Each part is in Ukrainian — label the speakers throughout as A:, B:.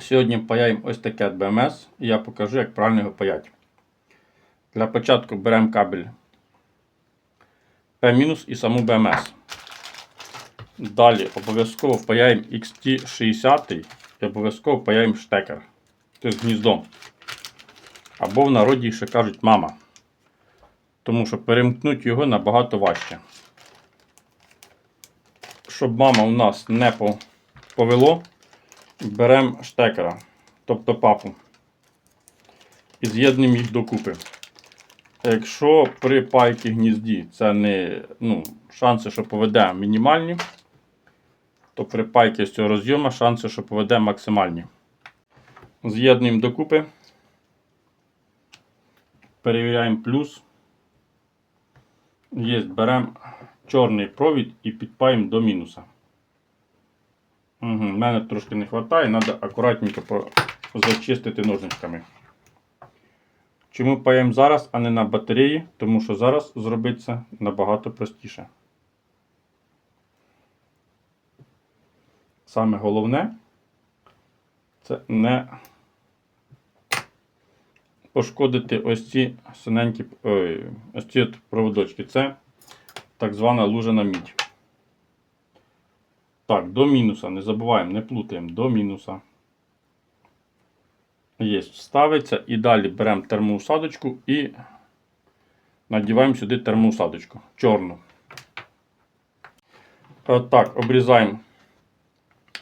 A: Сьогодні паяємо ось таке БМС і я покажу, як правильно його паяти. Для початку беремо кабель P- і саму БМС. Далі обов'язково паяємо XT60 і обов'язково паяємо штекер. Тобто гніздо. Або в народі ще кажуть мама. Тому що перемкнути його набагато важче. Щоб мама у нас не повело, беремо штекера, тобто папу. І з'єднуємо їх докупи. Якщо при пайці гнізді це не ну, шанси, що поведе мінімальні, то при пайці з цього розйому шанси, що поведе максимальні. З'єднуємо докупи. Перевіряємо плюс. Є, беремо чорний провід і підпаємо до мінуса. Угу, мене трошки не вистачає, треба акуратненько зачистити ножничками. Чому паємо зараз, а не на батареї? Тому що зараз зробити це набагато простіше. Саме головне це не пошкодити ось ці синенькі ось ці проводочки. Це так звана лужена мідь. Так, до мінуса. Не забуваємо, не плутаємо до мінуса. Є, ставиться. І далі беремо термоусадочку і надіваємо сюди термоусадочку чорну. Так, обрізаємо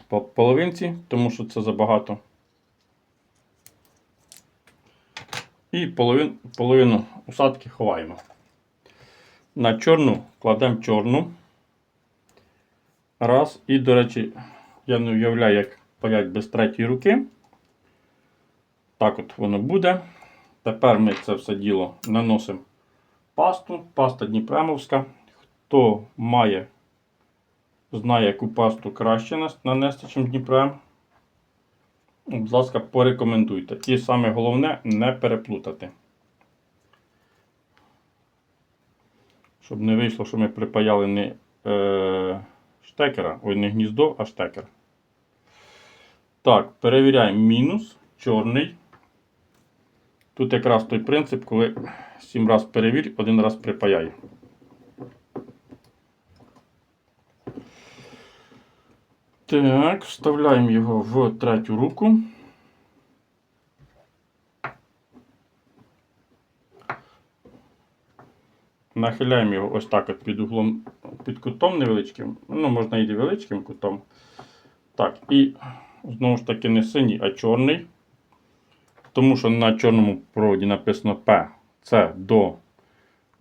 A: по половинці, тому що це забагато. І половин, половину усадки ховаємо. На чорну кладемо чорну. Раз. І, до речі, я не уявляю, як паять без третьої руки. Так от воно буде. Тепер ми це все діло наносимо пасту. Паста Дніпремовська. Хто має, знає, яку пасту краще нанести, ніж Дніпрем. Будь ласка, порекомендуйте. І саме головне не переплутати. Щоб не вийшло, що ми припаяли не е, штекера, ой, не гніздо, а штекер. Так, перевіряємо мінус, чорний. Тут якраз той принцип, коли 7 раз перевір, один раз припаяй. Так, вставляємо його в третю руку. Нахиляємо його ось так от під углом, під кутом невеличким. Ну, можна і величким кутом. Так, і знову ж таки не синій, а чорний. Тому що на чорному проводі написано P. Це до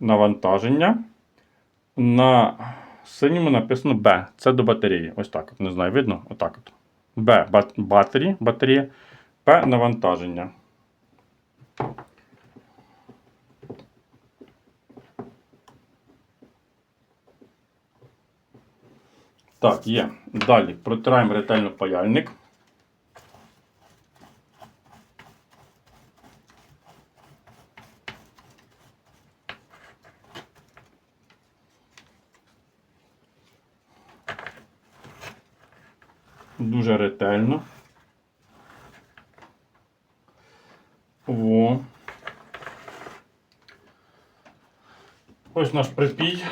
A: навантаження. На синьому написано B. Це до батареї. Ось так. от, Не знаю, видно? Отак от. B батарі, батарея. P навантаження. Так, є. Далі протираємо ретельно паяльник. Дуже ретельно. Во. Ось наш припій.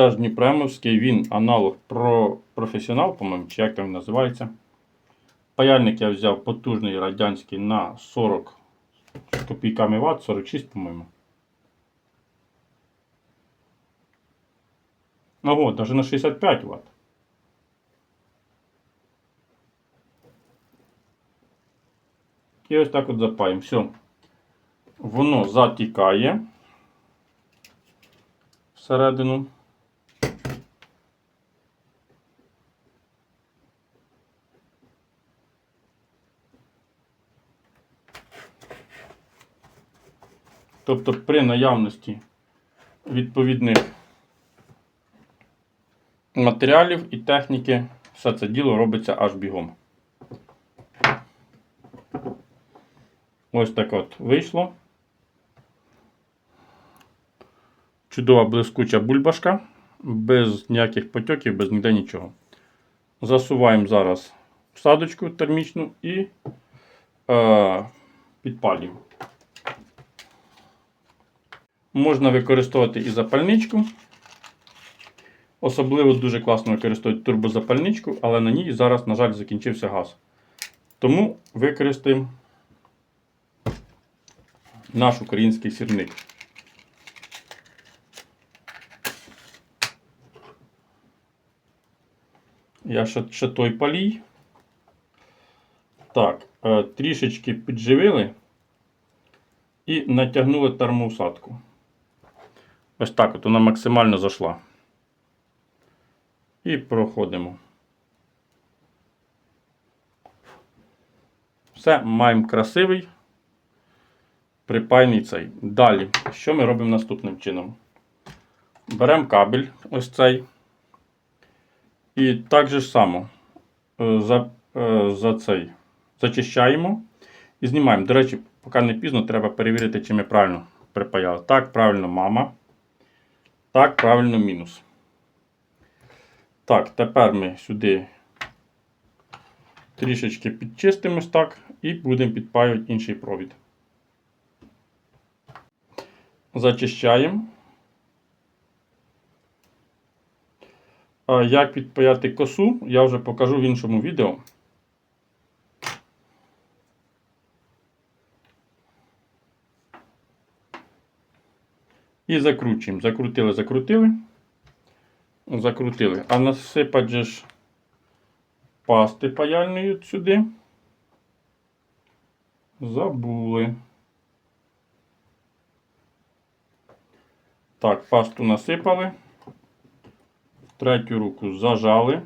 A: Теж Дніпремовський, він аналог про професіонал, по-моєму, чи як там він називається. Паяльник я взяв потужний радянський на 40 з копійками Вт, 46, по-моєму. Ого, навіть на 65 Вт. І ось так от запаємо. Все. Воно затікає всередину. Тобто при наявності відповідних матеріалів і техніки все це діло робиться аж бігом. Ось так от вийшло. Чудова блискуча бульбашка, без ніяких потьоків, без ніде нічого. Засуваємо зараз всадочку термічну і е, підпалюємо. Можна використовувати і запальничку. Особливо дуже класно використовувати турбозапальничку, але на ній зараз, на жаль, закінчився газ. Тому використаємо наш український сірник. Я ще, ще той палій. Так, е, трішечки підживили і натягнули термоусадку. Ось так от вона максимально зайшла. І проходимо. Все, маємо красивий припайний цей. Далі, що ми робимо наступним чином? Беремо кабель ось цей. І так же ж само е, за, е, за цей зачищаємо і знімаємо. До речі, поки не пізно, треба перевірити, чи ми правильно припаяли. Так, правильно мама. Так, правильно мінус. Так, тепер ми сюди трішечки підчистимо ось так і будемо підпаювати інший провід. Зачищаємо. Як підпаяти косу, я вже покажу в іншому відео. І закручуємо. Закрутили, закрутили. Закрутили. А насипати же ж пасти паяльної сюди. Забули. Так, пасту насипали. Третю руку зажали.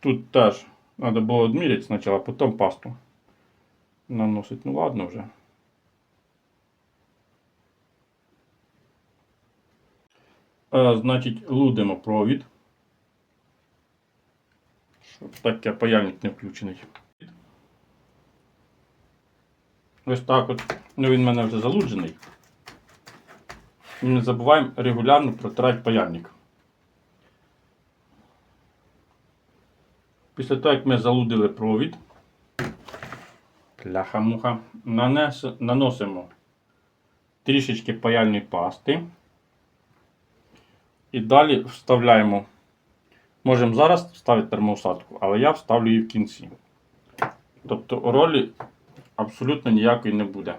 A: Тут теж треба було відміряти спочатку, потім пасту наносить. Ну ладно вже. Е, значить, лудимо провід. Щоб таке паяльник не включений. Ось так от. Ну він в мене вже залуджений. І не забуваємо регулярно протирати паяльник. Після того, як ми залудили провід, пляха-муха, наносимо трішечки паяльної пасти. І далі вставляємо. Можемо зараз вставити термоусадку, але я вставлю її в кінці. Тобто ролі абсолютно ніякої не буде.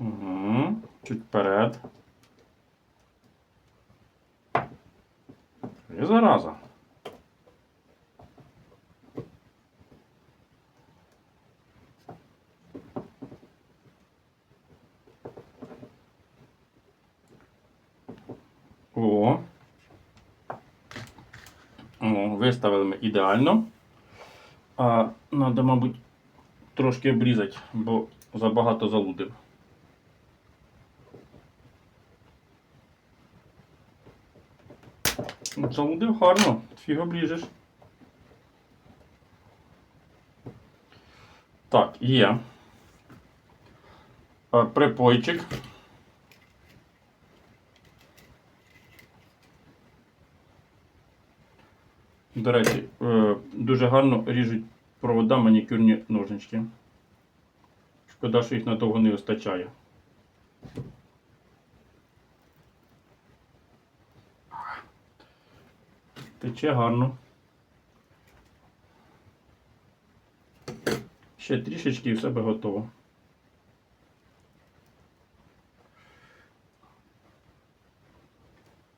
A: Угу. Чуть вперед. І зараза. О. О, виставили ми ідеально. А, Надо, мабуть, трошки обрізати, бо забагато залудив. Ну, Залудив гарно, фіг обріжеш. Так, є. Е, Припойчик. До речі, е, дуже гарно ріжуть провода манікюрні ножнички. Шкода, що їх надовго не вистачає. Тече гарно. Ще трішечки і все би готово.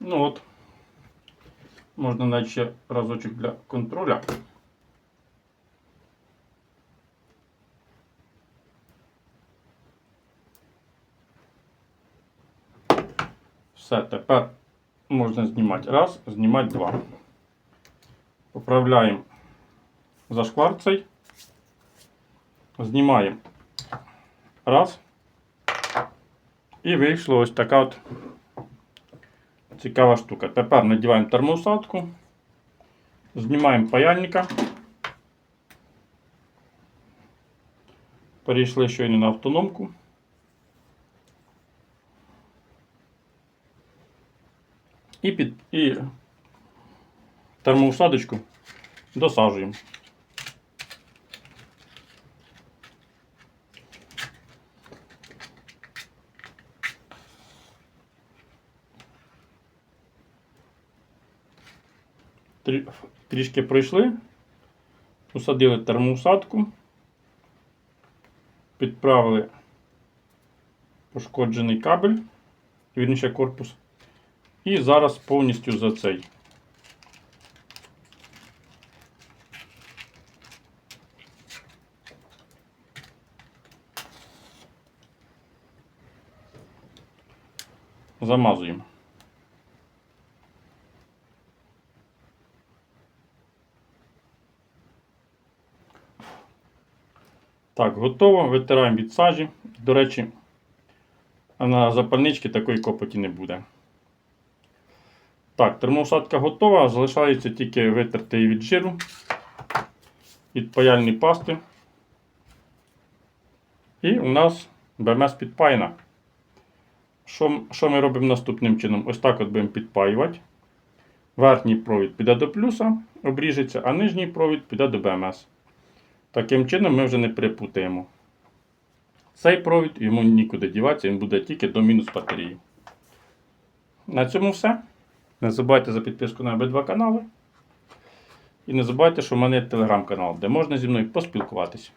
A: Ну от. Можна навіть ще разочок для контроля. Все, тепер можна знімати раз, знімати два. Поправляємо зашквар цей. Знімаємо раз. І вийшло ось така от Цікава штука. Тепер надіваємо термоусадку, знімаємо паяльника. Перейшли щойно на автономку. І, під, і термоусадочку досаджуємо. Трішки пройшли, посадили термоусадку, підправили пошкоджений кабель, вірніше корпус. І зараз повністю за цей. Замазуємо. Так, готово. Витираємо від сажі. До речі, на запальнички такої копоті не буде. Так, термоусадка готова. Залишається тільки витерти її від жиру, від паяльної пасти. І у нас БМС підпаяна. Що, що ми робимо наступним чином? Ось так от будемо підпаювати. Верхній провід піде до плюса, обріжеться, а нижній провід піде до БМС. Таким чином ми вже не перепутаємо. Цей провід йому нікуди діватися, він буде тільки до мінус батареї. На цьому все. Не забувайте за підписку на обидва канали. І не забувайте, що в мене є телеграм-канал, де можна зі мною поспілкуватися.